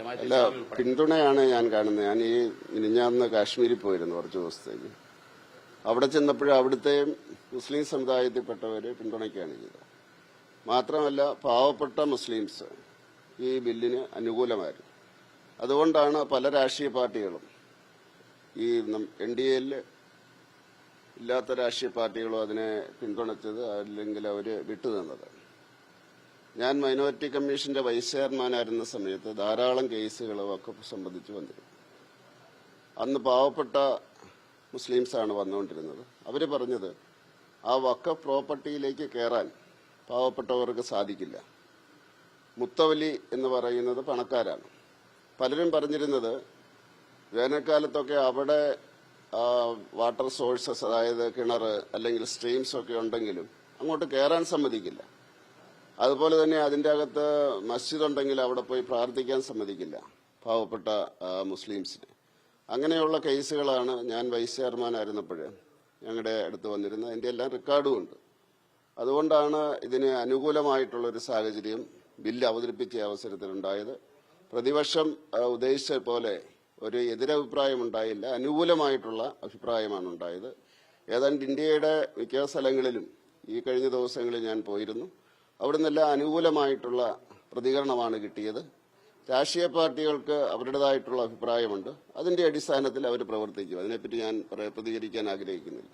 അല്ല പിന്തുണയാണ് ഞാൻ കാണുന്നത്. ഞാൻ ഈ മിനിഞ്ഞാന്ന് കാശ്മീരിൽ പോയിരുന്നു കുറച്ച് ദിവസത്തേക്ക്. അവിടെ ചെന്നപ്പോഴും അവിടുത്തെ മുസ്ലിം സമുദായത്തിൽപ്പെട്ടവരെ പിന്തുണയ്ക്കുകയാണ് ചെയ്തത്. മാത്രമല്ല പാവപ്പെട്ട മുസ്ലിംസ് ഈ ബില്ലിന് അനുകൂലമായിരുന്നു. അതുകൊണ്ടാണ് പല രാഷ്ട്രീയ പാർട്ടികളും ഈ എൻ ഡി എയിൽ ഇല്ലാത്ത രാഷ്ട്രീയ പാർട്ടികളും അതിനെ പിന്തുണച്ചത് അല്ലെങ്കിൽ അവർ വിട്ടുനിന്നത്. ഞാൻ മൈനോറിറ്റി കമ്മീഷന്റെ വൈസ് ചെയർമാനായിരുന്ന സമയത്ത് ധാരാളം കേസുകൾ വക്കഫ് സംബന്ധിച്ച് വന്നിരുന്നു. അന്ന് പാവപ്പെട്ട മുസ്ലിംസാണ് വന്നുകൊണ്ടിരുന്നത്. അവർ പറഞ്ഞത് ആ വക്ക പ്രോപ്പർട്ടിയിലേക്ക് കയറാൻ പാവപ്പെട്ടവർക്ക് സാധിക്കില്ല. മുത്തവലി എന്ന് പറയുന്നത് പണക്കാരാണ്. പലരും പറഞ്ഞിരുന്നത് വേനൽക്കാലത്തൊക്കെ അവിടെ വാട്ടർ സോഴ്സസ് അതായത് കിണർ അല്ലെങ്കിൽ സ്ട്രീംസ് ഒക്കെ ഉണ്ടെങ്കിലും അങ്ങോട്ട് കയറാൻ സമ്മതിക്കില്ല. അതുപോലെ തന്നെ അതിന്റെ അകത്ത് മസ്ജിദ് ഉണ്ടെങ്കിൽ അവിടെ പോയി പ്രാർത്ഥിക്കാൻ സമ്മതിക്കില്ല പാവപ്പെട്ട മുസ്ലിംസിന്. അങ്ങനെയുള്ള കേസുകളാണ് ഞാൻ വൈസ് ചെയർമാനായിരുന്നപ്പോൾ ഞങ്ങളുടെ അടുത്ത് വന്നിരുന്നത്. അതിന്റെ എല്ലാം റെക്കോർഡും ഉണ്ട്. അതുകൊണ്ടാണ് ഇതിന് അനുകൂലമായിട്ടുള്ള ഒരു സാഹചര്യം ബില്ല് അവതരിപ്പിച്ച അവസരത്തിലുണ്ടായത്. പ്രതിപക്ഷം ഉദ്ദേശിച്ച പോലെ ഒരു എതിരഭിപ്രായം ഉണ്ടായില്ല. അനുകൂലമായിട്ടുള്ള അഭിപ്രായമാണ് ഉണ്ടായത്. ഏതാണ്ട് ഇന്ത്യയുടെ മിക്ക സ്ഥലങ്ങളിലും ഈ കഴിഞ്ഞ ദിവസങ്ങളിൽ ഞാൻ പോയിരുന്നു. അവിടെ നിന്നെല്ലാം അനുകൂലമായിട്ടുള്ള പ്രതികരണമാണ് കിട്ടിയത്. രാഷ്ട്രീയ പാർട്ടികൾക്ക് അവരുടേതായിട്ടുള്ള അഭിപ്രായമുണ്ട്. അതിന്റെ അടിസ്ഥാനത്തിൽ അവർ പ്രവർത്തിക്കും. അതിനെപ്പറ്റി ഞാൻ പ്രതികരിക്കാൻ ആഗ്രഹിക്കുന്നില്ല.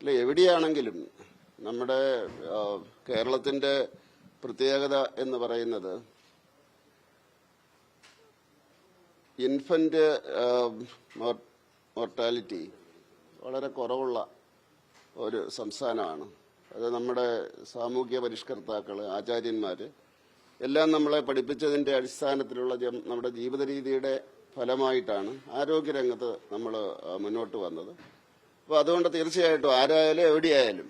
അല്ല എവിടെയാണെങ്കിലും നമ്മുടെ കേരളത്തിന്റെ പ്രത്യേകത എന്ന് പറയുന്നത് ഇൻഫന്റ് മോർട്ടാലിറ്റി വളരെ കുറവുള്ള ഒരു സംസ്ഥാനമാണ്. അത് നമ്മുടെ സാമൂഹ്യ പരിഷ്കർത്താക്കൾ ആചാര്യന്മാർ എല്ലാം നമ്മളെ പഠിപ്പിച്ചതിന്റെ അടിസ്ഥാനത്തിലുള്ള നമ്മുടെ ജീവിത രീതിയുടെ ഫലമായിട്ടാണ് ആരോഗ്യരംഗത്ത് നമ്മൾ മുന്നോട്ട് വന്നത്. അപ്പോൾ അതുകൊണ്ട് തീർച്ചയായിട്ടും ആരായാലും എവിടെയായാലും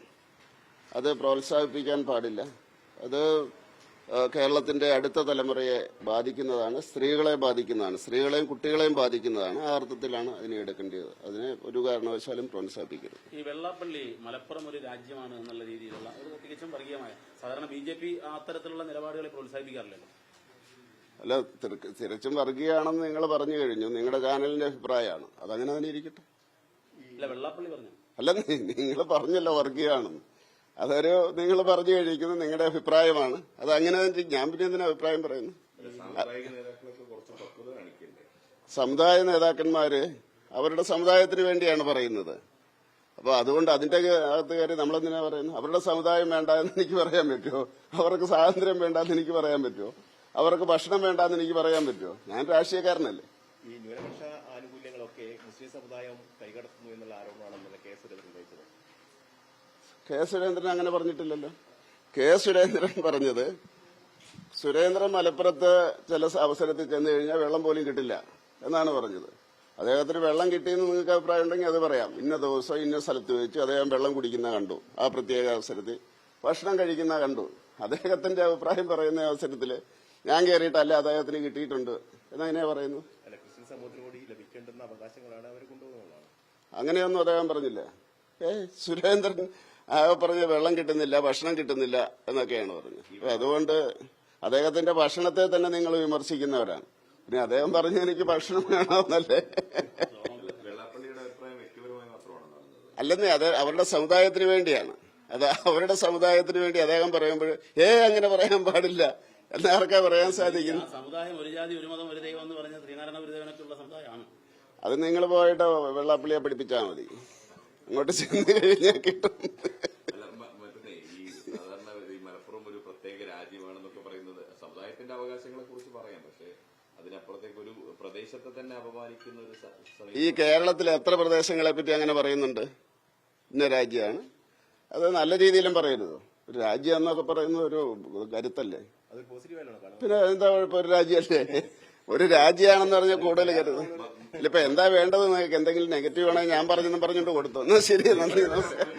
അത് പ്രോത്സാഹിപ്പിക്കാൻ പാടില്ല. അത് കേരളത്തിന്റെ അടുത്ത തലമുറയെ ബാധിക്കുന്നതാണ് സ്ത്രീകളെ ബാധിക്കുന്നതാണ് സ്ത്രീകളെയും കുട്ടികളെയും ബാധിക്കുന്നതാണ്. ആ അർത്ഥത്തിലാണ് അതിനെ എടുക്കേണ്ടത് അതിനെ ഒരു കാരണവശാലും പ്രോത്സാഹിപ്പിക്കരുത്. ഈ വെള്ളാപ്പള്ളി മലപ്പുറം ഒരു രാജ്യമാണ് എന്നുള്ള രീതിയിലുള്ള ഒരു തികച്ചും വർഗീയമായ സാധാരണ ബി ജെ പി അത്തരത്തിലുള്ള നിലപാടുകളെ പ്രോത്സാഹിപ്പിക്കാറില്ലല്ലോ അല്ല തിരച്ചും തികച്ചും വർഗീയാണെന്ന് നിങ്ങൾ പറഞ്ഞു കഴിഞ്ഞു. നിങ്ങളുടെ ചാനലിന്റെ അഭിപ്രായമാണ്. അതങ്ങനെ തന്നെ ഇരിക്കട്ടെ. അല്ല വെള്ളാപ്പള്ളി പറഞ്ഞു. അല്ല നിങ്ങൾ പറഞ്ഞല്ലോ വർഗീയാണെന്ന്. അതൊരു നിങ്ങൾ പറഞ്ഞു കഴിക്കുന്നത് നിങ്ങളുടെ അഭിപ്രായമാണ്. അത് അങ്ങനെ ഞാൻ പിന്നെ എന്തിനാ അഭിപ്രായം പറയുന്നു സമുദായ നേതാക്കന്മാര് അവരുടെ സമുദായത്തിന് വേണ്ടിയാണ് പറയുന്നത്. അപ്പൊ അതുകൊണ്ട് അതിന്റെ അകത്ത് കയറി നമ്മളെന്തിനാ പറയുന്നത്? അവരുടെ സമുദായം വേണ്ട എന്ന് എനിക്ക് പറയാൻ പറ്റുമോ? അവർക്ക് സ്വാതന്ത്ര്യം വേണ്ട എന്ന് എനിക്ക് പറയാൻ പറ്റുമോ? അവർക്ക് ഭക്ഷണം വേണ്ട എന്ന് എനിക്ക് പറയാൻ പറ്റുമോ? ഞാൻ രാഷ്ട്രീയക്കാരനല്ലേ. ഈ ന്യൂനപക്ഷ ആനുകൂല്യങ്ങളൊക്കെ മുസ്ലിം സമുദായം കൈകടത്തുന്നു എന്നുള്ള ആരോപണമാണ് കേസ് സുരേന്ദ്രൻ ഉന്നയിച്ചത് കെ സുരേന്ദ്രൻ അങ്ങനെ പറഞ്ഞിട്ടില്ലല്ലോ. കെ സുരേന്ദ്രൻ പറഞ്ഞത് സുരേന്ദ്രൻ മലപ്പുറത്ത് ചില അവസരത്തിൽ ചെന്ന് കഴിഞ്ഞാൽ വെള്ളം പോലും കിട്ടില്ല എന്നാണ് പറഞ്ഞത്. അദ്ദേഹത്തിന് വെള്ളം കിട്ടിയെന്ന് നിങ്ങൾക്ക് അഭിപ്രായം ഉണ്ടെങ്കിൽ അത് പറയാം. ഇന്ന ദിവസം ഇന്ന സ്ഥലത്ത് വെച്ച് അദ്ദേഹം വെള്ളം കുടിക്കുന്ന കണ്ടു ആ പ്രത്യേക അവസരത്തിൽ. ഭക്ഷണം കഴിക്കുന്ന കണ്ടു. അദ്ദേഹത്തിന്റെ അഭിപ്രായം പറയുന്ന അവസരത്തിൽ ഞാൻ കയറിയിട്ടല്ല അദ്ദേഹത്തിന് കിട്ടിയിട്ടുണ്ട്. എന്നെ പറയുന്നു? അങ്ങനെയൊന്നും അദ്ദേഹം പറഞ്ഞില്ല. ഏ സുരേന്ദ്രൻ പറഞ്ഞ വെള്ളം കിട്ടുന്നില്ല ഭക്ഷണം കിട്ടുന്നില്ല എന്നൊക്കെയാണ് പറഞ്ഞത്. അപ്പൊ അതുകൊണ്ട് അദ്ദേഹത്തിന്റെ ഭക്ഷണത്തെ തന്നെ നിങ്ങൾ വിമർശിക്കുന്നവരാണ്. പിന്നെ അദ്ദേഹം പറഞ്ഞു എനിക്ക് ഭക്ഷണം വേണമെന്നല്ലേ? അല്ലെന്നേ അത് അവരുടെ സമുദായത്തിന് വേണ്ടിയാണ്. അത് അവരുടെ സമുദായത്തിന് വേണ്ടി അദ്ദേഹം പറയുമ്പോൾ ഏ അങ്ങനെ പറയാൻ പാടില്ല. എന്നാർക്കാ പറയാൻ സാധിക്കുന്നു സമുദായം ഒരു ജാതി ഒരു മതം ഒരു ദൈവം എന്ന് പറഞ്ഞ ശ്രീനാരായണ ഗുരുദേവനൊക്കെയുള്ള സമുദായമാണ്. അത് നിങ്ങൾ പോയിട്ട് വെള്ളാപ്പള്ളിയെ പഠിപ്പിച്ചാൽ മതി. അങ്ങോട്ട് ചെന്ന് കഴിഞ്ഞാൽ കിട്ടും അല്ല മ- മറ്റേ ഈ സാധാരണ ഈ മലപ്പുറം ഒരു പ്രത്യേക രാജ്യമാണെന്നൊക്കെ പറയുന്നത് സമുദായത്തിന്റെ അവകാശങ്ങളെ കുറിച്ച് പറയാം. പക്ഷേ അതിനപ്പുറത്തേക്ക് ഒരു പ്രദേശത്തെ തന്നെ അപമാനിക്കുന്ന ഒരു ഈ കേരളത്തിലെ എത്ര പ്രദേശങ്ങളെ പറ്റി അങ്ങനെ പറയുന്നുണ്ട്? ഇന്ന രാജ്യമാണ്. അത് നല്ല രീതിയിലും പറയരുത്. ഒരു രാജ്യം എന്നൊക്കെ പറയുന്നത് ഒരു കരുത്തല്ലേ? പിന്നെ എന്താ കുഴപ്പം? ഒരു രാജ്യമല്ലേ? ഒരു രാജ്യമാണെന്ന് പറഞ്ഞാൽ കൂടുതൽ കരുത്. ഇല്ലിപ്പോ എന്താ വേണ്ടത് നിങ്ങൾക്ക് എന്തെങ്കിലും നെഗറ്റീവ് ആണെങ്കിൽ ഞാൻ പറഞ്ഞെന്നും പറഞ്ഞിട്ട് കൊടുത്തു. എന്നാ ശരി നന്ദി നമസ്കാരം.